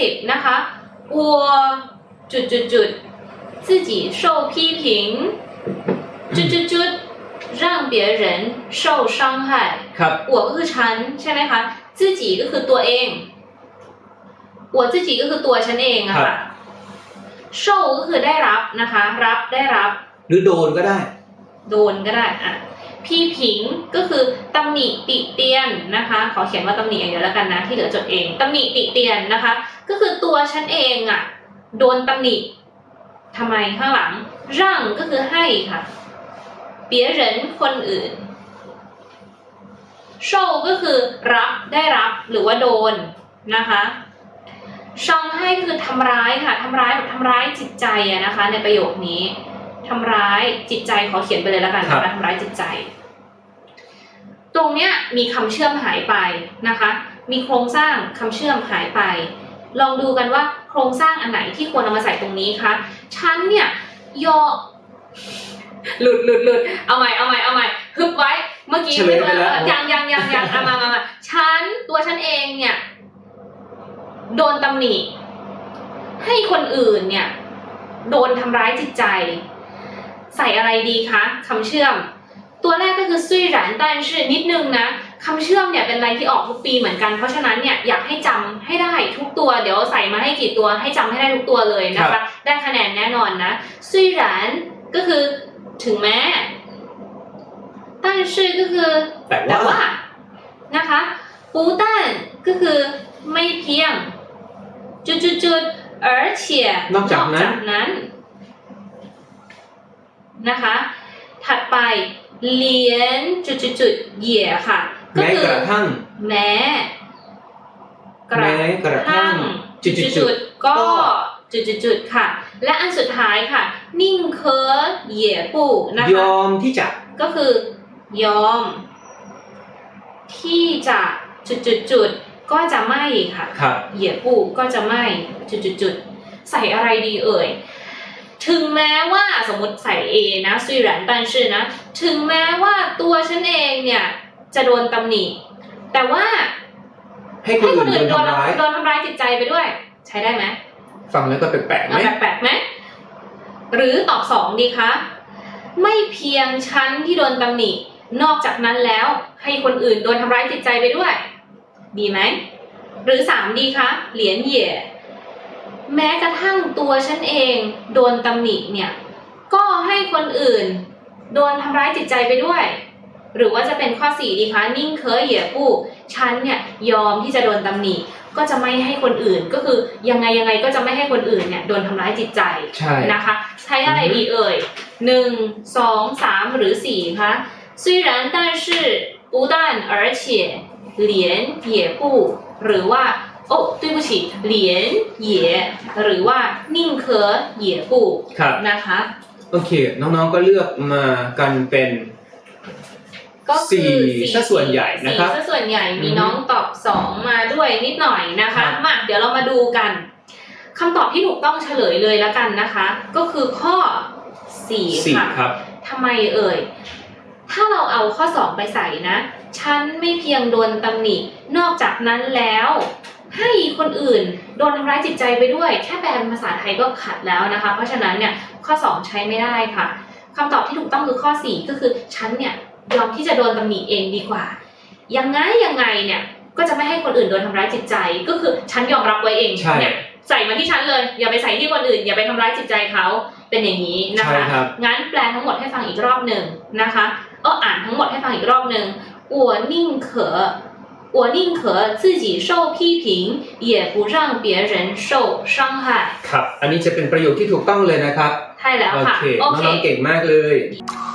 สิบนะคะ我จุดจุดจุด自己受批评จุดจุดจุด让别人受伤害 ครับ 我ก็คือฉันใช่ไหมคะ自己ก็คือตัวเอง我自己ก็คือตัวฉันเองอะ ครั ค่ะ บ 受ก็คือได้รับนะคะ รับได้รับ หรือโดนก็ได้ โดนก็ได้อ่ะ พี่ผิงก็คือตำหนิติเตียนนะคะ ขอเขียนว่าตำหนิอย่างเดียวแล้วกันนะที่เหลือจดเองตำหนิติเตียนนะคะ ก็คือตัวฉันเองอะโดนตำหนิทำไมข้างหลังร่างก็คือให้ค่ะเปียเหรินคนอื่นโชว์ก็คือรับได้รับหรือว่าโดนนะคะชองให้คือทำร้ายค่ะทำร้ายแบบทำร้ายจิตใจอะนะคะ ในประโยคนี้ ทำร้ายจิตใจขอเขียนไปเลยแล้วกันครับนะคะทำร้ายจิตใจ ตรงเนี้ยมีคำเชื่อมหายไปนะคะ มีโครงสร้างคำเชื่อมหายไป ลองดูกันว่าโครงสร้างอันไหนที่ควรเอามาใส่ตรงนี้คะฉันเนี่ยยอหลุดหลุดหลุดเอาใหม่เอาใหม่เอาใหม่ฮึบไว้ เมื่อกี้เฉลยไปแล้วยังยังยังยังเอามามามาฉันตัวฉันเองเนี่ย โดนตำหนิให้คนอื่นเนี่ย โดนทำร้ายจิตใจ ใส่อะไรดีคะคำเชื่อม ตัวแรกก็คือซุยหลานแต่ชื่อนิดนึงนะคำเชื่อมเนี่ยเป็นอะไรที่ออกทุกปีเหมือนกันเพราะฉะนั้นเนี่ยอยากให้จำให้ได้ทุกตัว เดี๋ยวใส่มาให้กี่ตัวให้จำให้ได้ทุกตัวเลยนะคะได้คะแนนแน่นอนนะซุยหลานก็คือถึงแม้ตันชื่อก็คือแต่ว่านะคะปูตันก็คือไม่เพียงจุดจุดจุด而且นอกจากนั้น นั้นนะคะ ถัดไปเหรียญจุดจุดจุดเหย่ค่ะ ก็แม้คืกระทั่งแม้กระแม้กระทั่ทั่งงจุดจุดจุดก็ก็จุดจุดจุดค่ะ และอันสุดท้ายค่ะ นิ่งเคอเหย่ปูนะยคะ อมที่จะก็คือยอม ที่จะจุดจุดจุดๆก็จะไม่ค่ะ ครับ เหยียบปูก็จะไม่จุดจุดจุดๆใส่อะไรดีเอ่ย ถึงแม้ว่าสมมติใส่ A นะ虽然但是นะ ถึงแม้ว่าตัวฉันเองเนี่ยจะโดนตำหนิ แต่ว่า ให้คน ให้ค อื่ น น อื่น โด โด น น ทำร้าย โดนทำร้ายจิตใจไปด้วย ใช้ได้ไหม ฟังแล้วก็แปลกๆไหม เอาแปลกๆไหมหรือตอบสองดีคะ ไม่เพียงฉันที่โดนตำหนิ นอกจากนั้นแล้วให้คนอื่นโดนทำร้ายจิตใจไปด้วย ดีไหม หรือสามดีคะ เหรียญเหย่ แม้กระทั่งตัวฉันเองโดนตำหนิเนี่ย ก็ให้คนอื่น โดนทำร้ายจิตใจไปด้วย หรือว่าจะเป็นข้อสี่ดีคะ นิ่งเคยเหย่ผู้ฉันเนี่ยยอมที่จะโดนตำหนิ ก็จะไม่ให้คนอื่นก็คือยังไงยังไงก็จะไม่ให้คนอื่นเนี่ยโดนทำร้ายจิตใจ ใช่ นะคะใช้อะไร อือฮึ ดีเอ่ยหนึ่งสองสามหรือสี่คะ虽然但是不但而且连也不หรือว่า โอ้对不起连也หรือว่า宁可也不 ครับ นะคะ โอเค น้องๆก็เลือกมากันเป็น ก็คือ สี่ซะส่วนใหญ่นะครับ สี่ซะส่วนใหญ่มี อือฮึ น้องตอบสองมาด้วยนิดหน่อยนะ ครั คะ บ มาเดี๋ยวเรามาดูกันคำตอบที่ถูกต้องเฉลยเลยแล้วกันนะคะ ก็คือข้อสี่ สี่ ค่ะ ครับ ทำไมเอ่ย ถ้าเราเอาข้อสองไปใส่นะ ฉันไม่เพียงโดนตำหนิ นอกจากนั้นแล้ว ให้ คนอื่น โดนทำร้ายจิตใจไปด้วย แค่แปลเป็นภาษาไทยก็ขัดแล้วนะคะ เพราะฉะนั้นเนี่ยข้อ 2 ใช้ไม่ได้ค่ะ คำตอบที่ถูกต้องคือข้อ 4 ก็คือฉันเนี่ยยอมที่จะโดนตำหนิเองดีกว่า ยังไงยังไงเนี่ยก็จะไม่ให้คนอื่นโดนทำร้ายจิตใจ ก็คือฉันยอมรับไว้เองเนี่ยใส่มาที่ฉันเลย อย่าไปใส่ที่คนอื่น อย่าไปทำร้ายจิตใจเขาเป็นอย่างนี้นะคะงั้นแปลทั้งหมดให้ฟังอีกรอบหนึ่งนะคะเอออ่านทั้งหมดให้ฟังอีกรอบหนึ่งอัวนิ่งเขอ 我宁可自己受批评也不让别人受伤害 ครับ อันนี้จะเป็นประโยคที่ถูกต้องเลยนะครับ ใช่แล้ว โอ ค่ะ เค โอเค น้องๆเก่งมากเลย เ